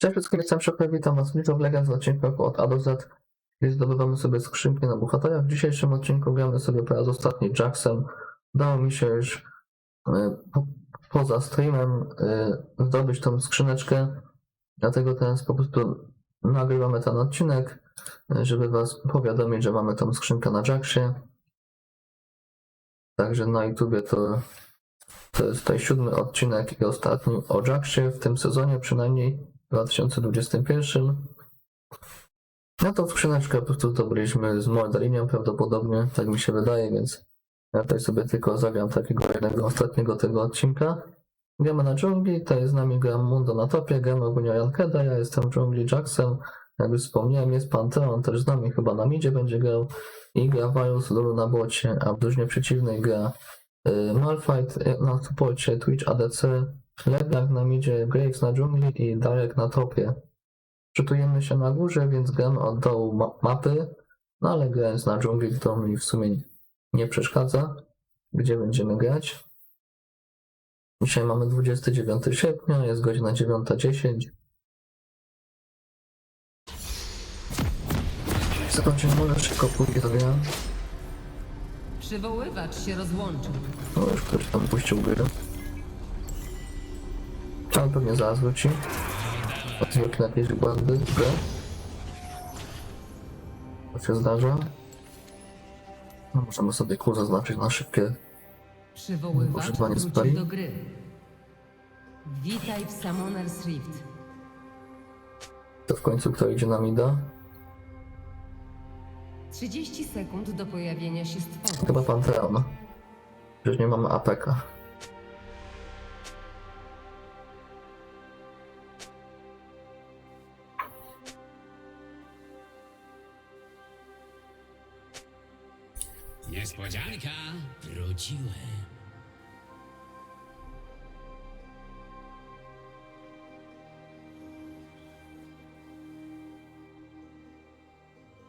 Cześć wszystkim, jestem witam was w League of Legends odcinku od A do Z, gdzie zdobywamy sobie skrzynki na bohatera. W dzisiejszym odcinku gramy sobie po raz ostatni Jacksem. Udało mi się już e, po, poza streamem e, zdobyć tą skrzyneczkę, dlatego teraz po prostu nagrywamy ten odcinek, e, żeby was powiadomić, że mamy tą skrzynkę na Jacksie. Także na YouTubie to, to jest tutaj siódmy odcinek i ostatni o Jacksie w tym sezonie przynajmniej. 2021. No to skrzyneczkę po prostu zdobyliśmy z Mordalinią prawdopodobnie, tak mi się wydaje, więc ja tutaj sobie tylko zagram takiego jednego ostatniego tego odcinka. Gramy na dżungli, tutaj z nami gram Mundo na topie, gramy ogólnie Rankeda, ja jestem dżungli Jacksem, jak już wspomniałem, jest Pantheon też z nami, chyba na midzie będzie grał i gra Virus Lulu na bocie, a w drużynie przeciwnej gra y, Malphite y, na supporcie Twitch ADC, Leblanc na midzie, Graves na dżungli i Darek na topie. Czytujemy się na górze, więc gramy od dołu ma- mapy, no ale grając na dżungli to mi w sumie nie przeszkadza, gdzie będziemy grać. Dzisiaj mamy 29 sierpnia, jest godzina 9.10. Zobaczymy, może szybko pójdzie do gra. Przywoływacz się rozłączył. No już ktoś tam puścił grę. Ale pewnie zaraz wróci. Zwykle jakieś błędy w grę. To się zdarza. No, możemy sobie kół zaznaczyć na szybkie. Używanie spali? do gry. Witaj w Summoner's Rift. To w końcu kto idzie na mida? 30 sekund do pojawienia się stworów. Chyba Pantheon. Przecież nie mamy APK. Niespodzianka! Wróciłem.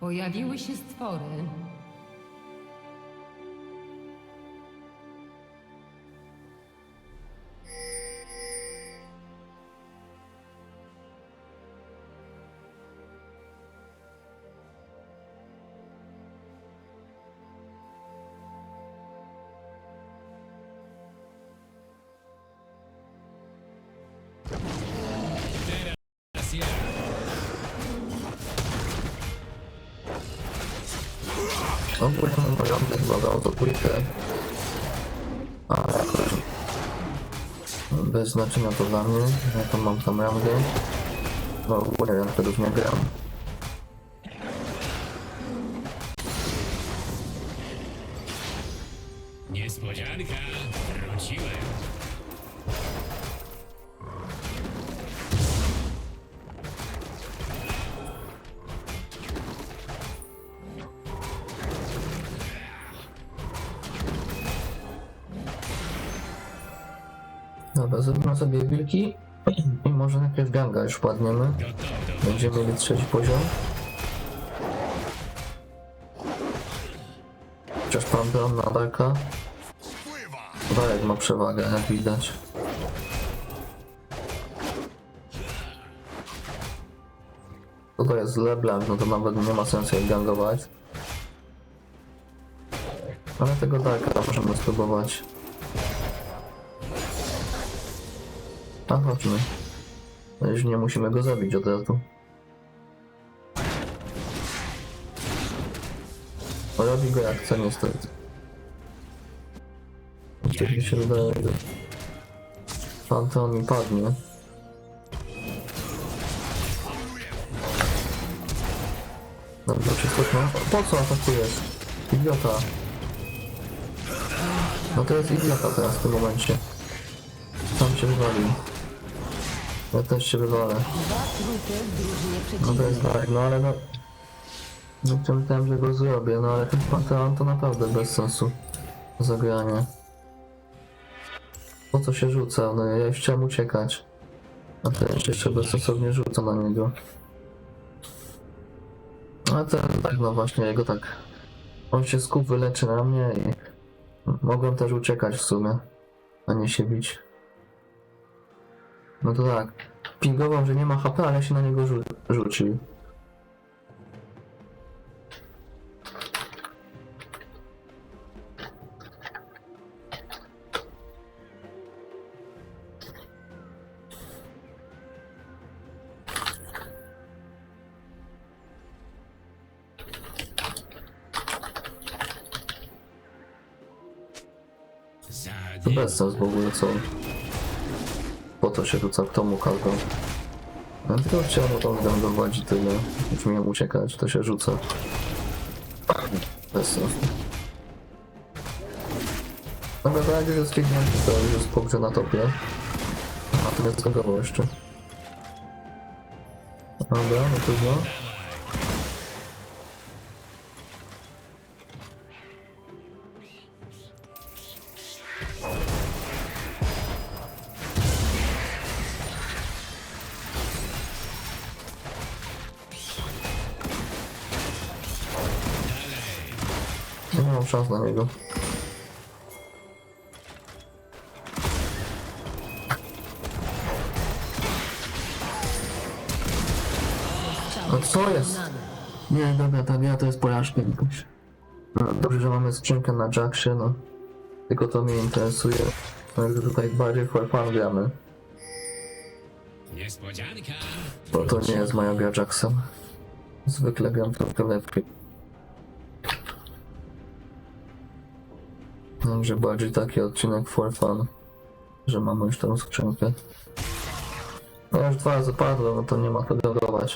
Pojawiły się stwory. Bez znaczenia to dla mnie. Ja to mam tam rangę. No ogólnie ja wtedy nie gram. Ganga już padniemy. Będziemy mieli trzeci poziom. Chociaż Pantheon na Darka. Darek ma przewagę, jak widać. To jest LeBlanc, no to nawet nie ma sensu jak gangować. Ale tego Darka możemy spróbować. A chodźmy. No Już nie musimy go zabić od razu. Robi go jak chce niestety. Mi się wydaje, że Panteon mi padnie. Dobra, wszystko no. Po co atakujesz? Idiota. No to jest idiota teraz w tym momencie. Tam się wywalił. Ja też się wywalę. No to jest tak, no ale no... No to myślałem, że go zrobię, no ale ten Panteon to naprawdę bez sensu. Zagranie. Po co się rzuca? No ja już chciałem uciekać. A teraz jeszcze bezsensownie rzuca na niego. A ten tak, no właśnie, jego tak... On się skup wyleczy na mnie i... Mogłem też uciekać w sumie. A nie się bić. No to tak. pingował, że nie ma HP, ale się na niego rzu rzucił. To bez sens w ogóle, co to się rzuca, kto mu kazał. Ja tylko chciałem tam zgandować i tyle. Już miałem uciekać, to się rzuca. Bez sensu. Dobra, to jak już jest kliknięty, to już jest po grze na topie. A to zgagował jeszcze. Dobra, no trudno. Nie szans na niego. A co jest? Nie, dobra, ta gra to jest porażka jakaś. No, dobrze, że mamy skrzynkę na Jacksie, no. Tylko to mnie interesuje. Także tutaj bardziej for fun gramy. Niespodzianka. Bo to nie jest moja gra Jacksem. Zwykle gram trochę lepiej. Także bardziej taki odcinek for fun, że mamy już tą skrzynkę. No już dwa razy padło, no to nie ma co dorwę.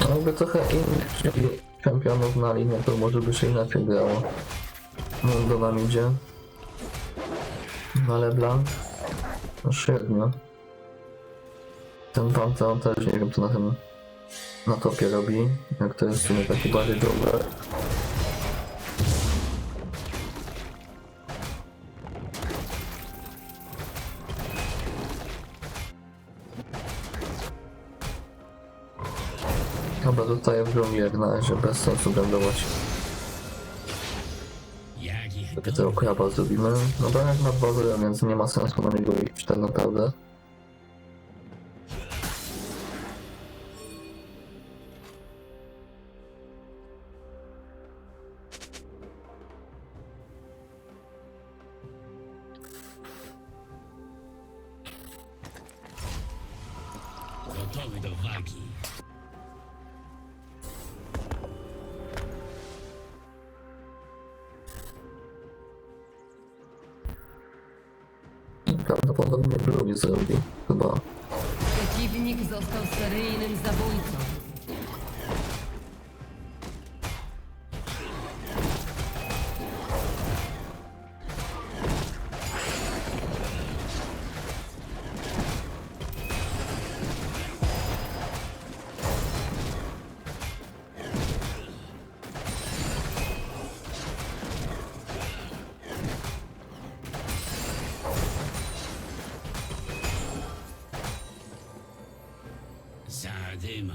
No jakby trochę czempionów na linię, to może by się inaczej grało. No do nam idzie. Ale Blanc. No średnio. Ten Pantheon też nie wiem co na tym na topie robi. Jak to jest w sumie taki bardziej dobry. Dobra, zostaję w grą jak na razie, bez sensu ich Sobie tego kraba zrobimy. No bo jak na dworze, więc nie ma sensu na niego iść tak naprawdę. gotowy do walki. Drugi zrobi. Chyba. Przeciwnik został seryjnym zabójcą. Zadyma.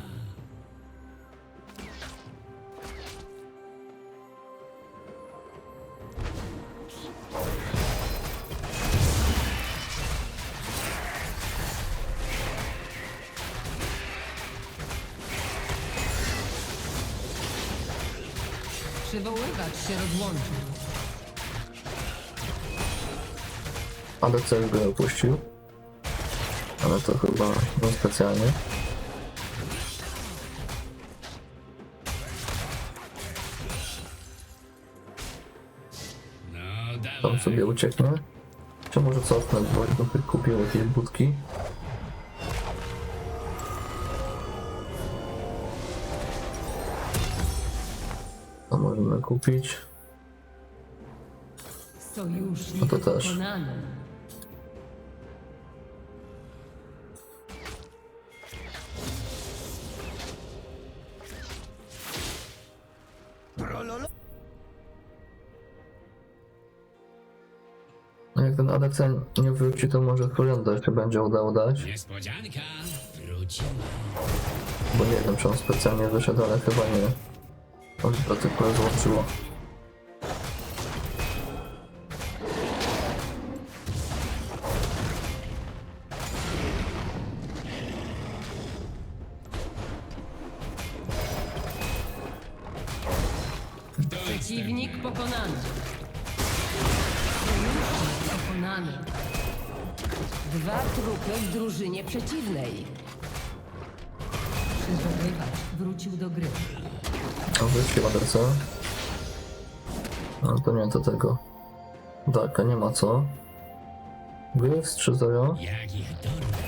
Przywoływacz się rozłączył. Ale cel go opuścił. Ale to chyba nie specjalnie. Sobie ucieknie. Czy może cofnę, bo trochę kupił jakieś budki. To możemy kupić. Sojusznik No to też. pokonany. Adepta nie wróci, to może Florianda się będzie udało dać. Niespodzianka wróciła. Bo nie wiem, czy on specjalnie wyszedł, ale chyba nie. On to tylko złączyło. Przeciwnik pokonany. Pokonany. Dwa trupy w drużynie przeciwnej. Przyzwolywacz wrócił do gry. A wróci adepta. No to nie to tego. Darka nie ma co. Gryfs 3-0. Jak ich dorwę.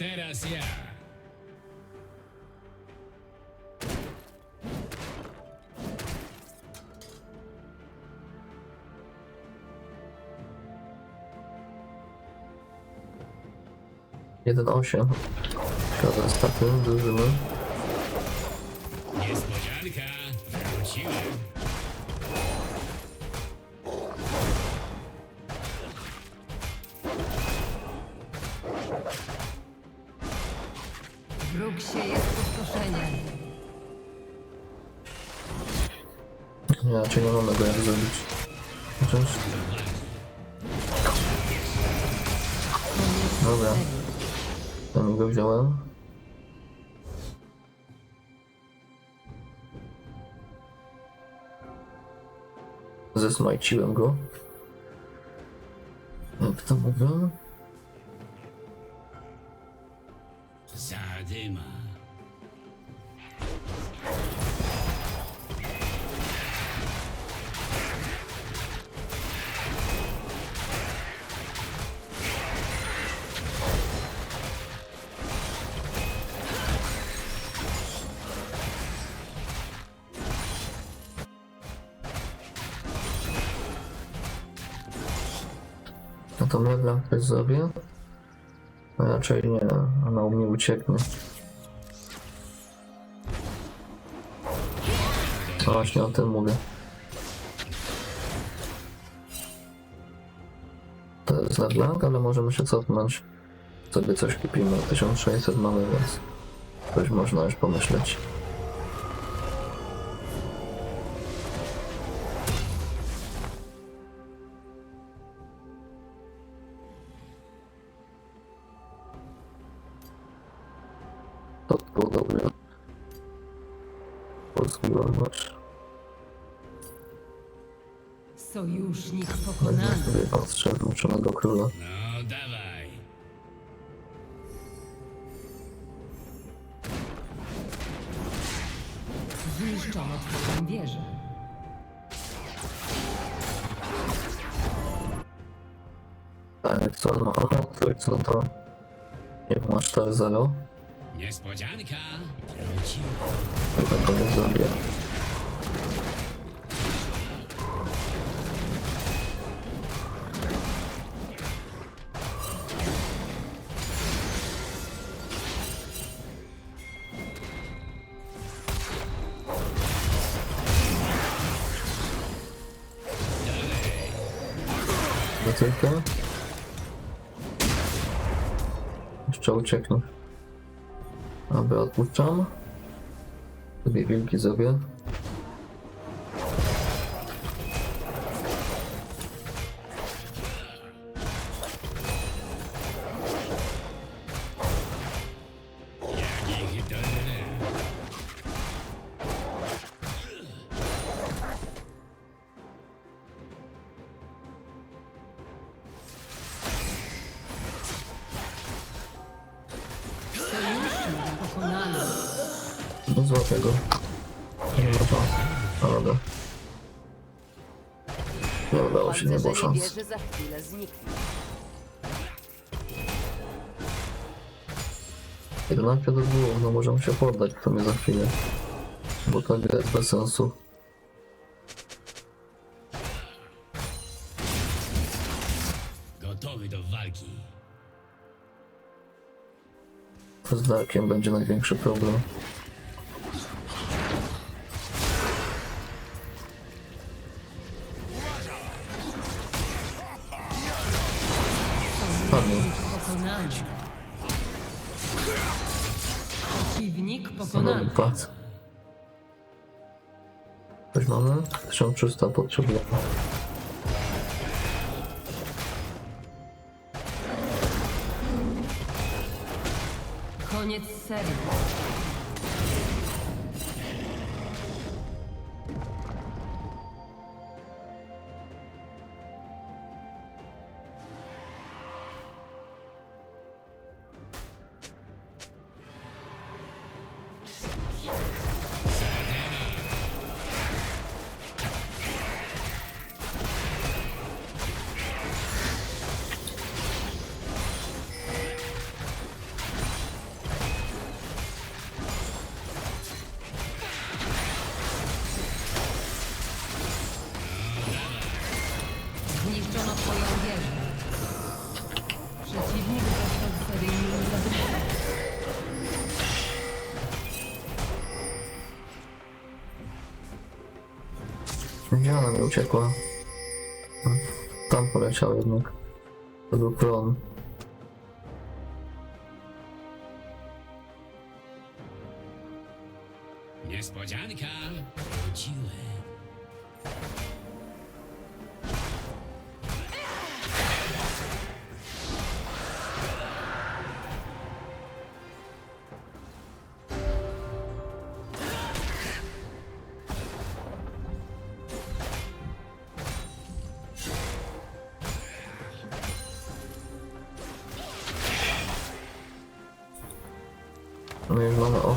Teraz ja. Jeden osiem. Szkoda ostatni drużyny. Niespodzianka wróciłem. Dobra. Ja mi go wziąłem. Zesmajciłem go. Jak to mówię? Zadyma. No to Mewlam coś zrobię? A raczej nie, ona u mnie ucieknie. No właśnie o tym mówię. To jest Leblanc, ale możemy się cofnąć. Sobie coś kupimy. 1600 mamy, więc coś można już pomyśleć. Wolność. Sojusznik Weźmy pokonany. sobie ostrze włóczonego króla. No dawaj. Zniszczono twoją wieżę. Tak, co no, no to co to? Nie wiem, masz 4-0. Niespodzianka wróciła. Chyba to nie zrobię. Do tylko. Jeszcze ucieknę. Dobra, odpuszczam. Sobie wilki zrobię. Nie udało się, nie było szans. Pancerze za to było, no możemy się poddać w sumie za chwilę. Bo to gra jest bez sensu. Gotowy do walki. Z Darkiem będzie największy problem. Pad. Coś mamy? 1300 potrzebujemy. Koniec serii. Gdzie ona uciekła? Tam poleciał jednak. To był klon.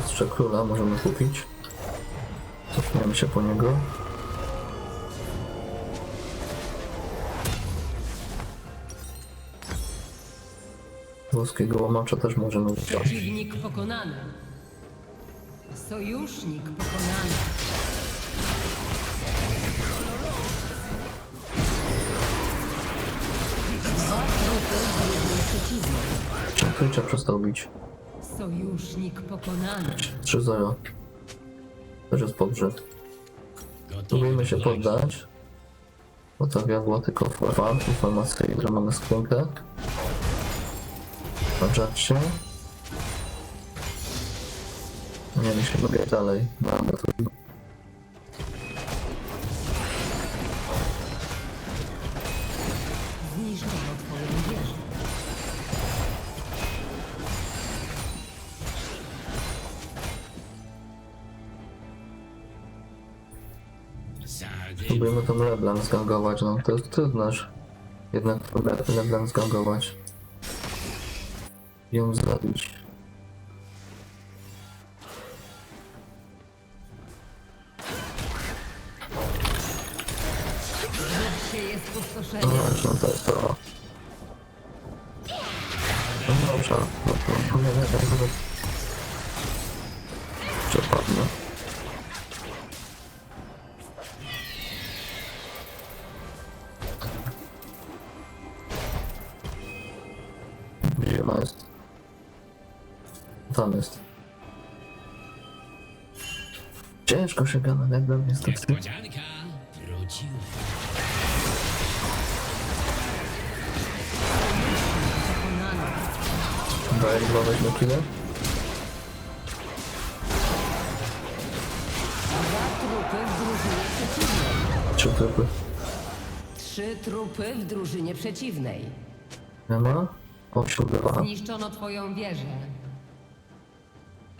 Ostrze króla, możemy kupić. Cofniemy się po niego. Włoskiego łomacza też możemy wziąć. Przeciwnik pokonany. Sojusznik pokonany. Dwa trupy w jednym przeciwnej. Twitcha przestał bić. Sojusznik pokonany. 3-0. Też jest podrzut. Do się poddać. Bo ta była tylko forma, informacja, że mamy skrzynkę. Patrzcie. Nie musimy biegać dalej. Mamy tu. Tą Leblanc zgangować, no to jest trudne. że Jednak Leblanc zgangować. Ją zabić. No właśnie, to jest to. No dobrze, no to wiem, jak to... Przepadnę. Gdzie Gada, jakby niestety. Niespodzianka! Wróciłem. Pokonany. Daję dwa trupy w drużynie przeciwnej. Trzy typy. Trzy trupy w drużynie przeciwnej. Nie ma? Osiem dwa. Zniszczono twoją wieżę.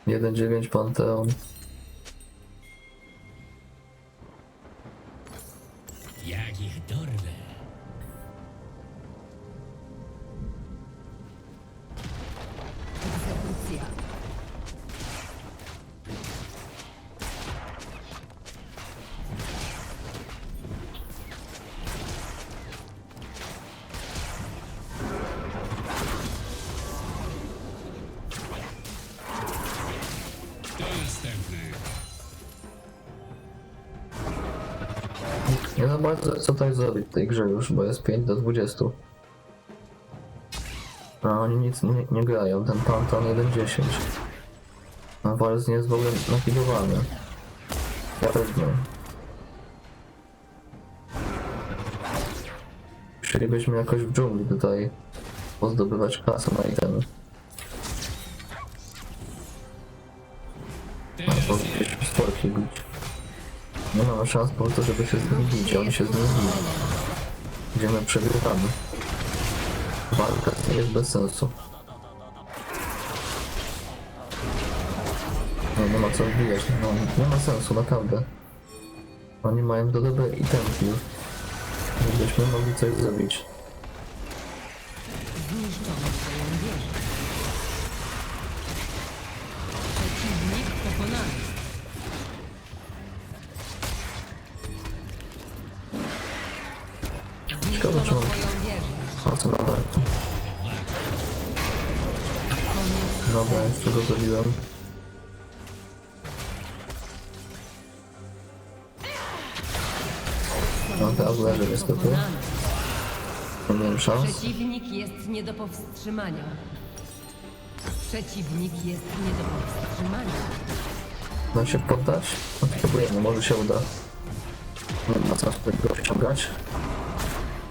1-9 Panteon. Nie za bardzo co tutaj zrobić w tej grze już, bo jest 5 do 20. A oni nic nie, nie grają, ten Panton 1.10. A Wals nie jest w ogóle nakidowany. Ja też nie. Musielibyśmy jakoś w dżungli tutaj pozdobywać kasę na itemy. Bić. Nie mamy szans po to, żeby się z nimi bić, a oni się z nimi biją. Gdzie my przegrywamy. Walka jest bez sensu. No nie ma co wbijać, no nie ma sensu, naprawdę. Oni mają do dobre itemki już. Żebyśmy mogli coś zrobić. Zniszczono swoją wieżę. Dobra, jeszcze go zabiłem. No teraz leży niestety. Nie miałem szans. Przeciwnik jest nie do powstrzymania. Przeciwnik jest nie do powstrzymania. Da się poddać? No spróbujemy, może się uda. Nie ma sensu tego ściągać.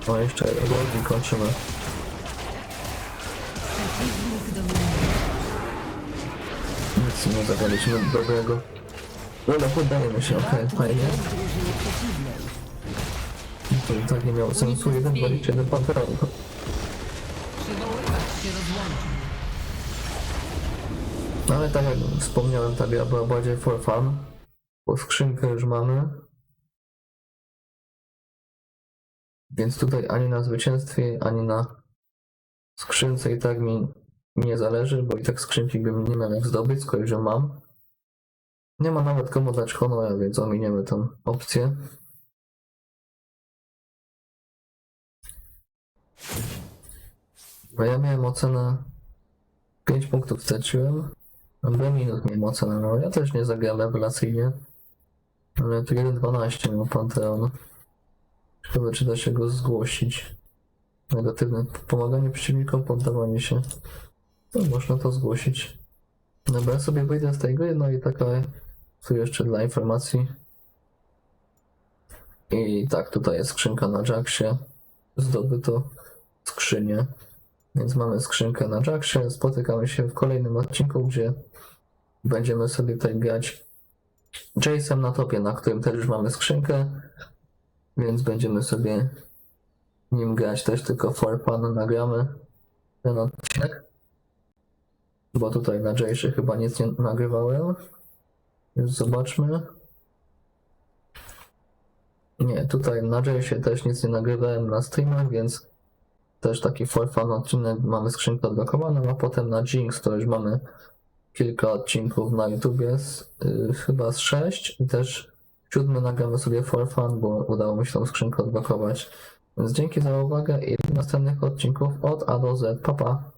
No jeszcze logi kończymy. Nie zagraliśmy dobrego. Dobra, poddajemy się, okej, fajnie. To tak nie miało sensu, 1.21 Panteonu. Przywoływać się rozłączy. No ale tak jak wspomniałem, ta gra była bardziej for fun. Bo skrzynkę już mamy. Więc tutaj ani na zwycięstwie, ani na skrzynce i tak mi nie zależy, bo i tak skrzynki bym nie miał jak zdobyć, skoro ją mam. Nie ma nawet komu dać honora, więc ominiemy tą opcję. Bo ja miałem ocenę 5 punktów straciłem. B minut miałem ocenę, no ja też nie zagrałem rewelacyjnie. Ale tu 1.12 miał Panteon. Ciekawe czy da się go zgłosić. Negatywne pomaganie przeciwnikom, poddawanie się. No można to zgłosić. No ja sobie wyjdę z tej gry, no i taka tu jeszcze dla informacji. I tak, tutaj jest skrzynka na Jacksie. Zdobyto skrzynię. Więc mamy skrzynkę na Jacksie. Spotykamy się w kolejnym odcinku, gdzie będziemy sobie tutaj grać Jace'em na topie, na którym też już mamy skrzynkę. Więc będziemy sobie nim grać też tylko for fun nagramy ten odcinek. Bo tutaj na Jace'ie chyba nic nie nagrywałem. Więc zobaczmy. Nie, tutaj na Jace'ie też nic nie nagrywałem na streamach, więc też taki for fun odcinek, mamy skrzynkę odblokowaną, a potem na Jinx to już mamy kilka odcinków na YouTubie, z, y, chyba z sześć i też siódmy nagramy sobie for fun, bo udało mi się tą skrzynkę odblokować. Więc dzięki za uwagę i do następnych odcinków od A do Z. Pa, pa.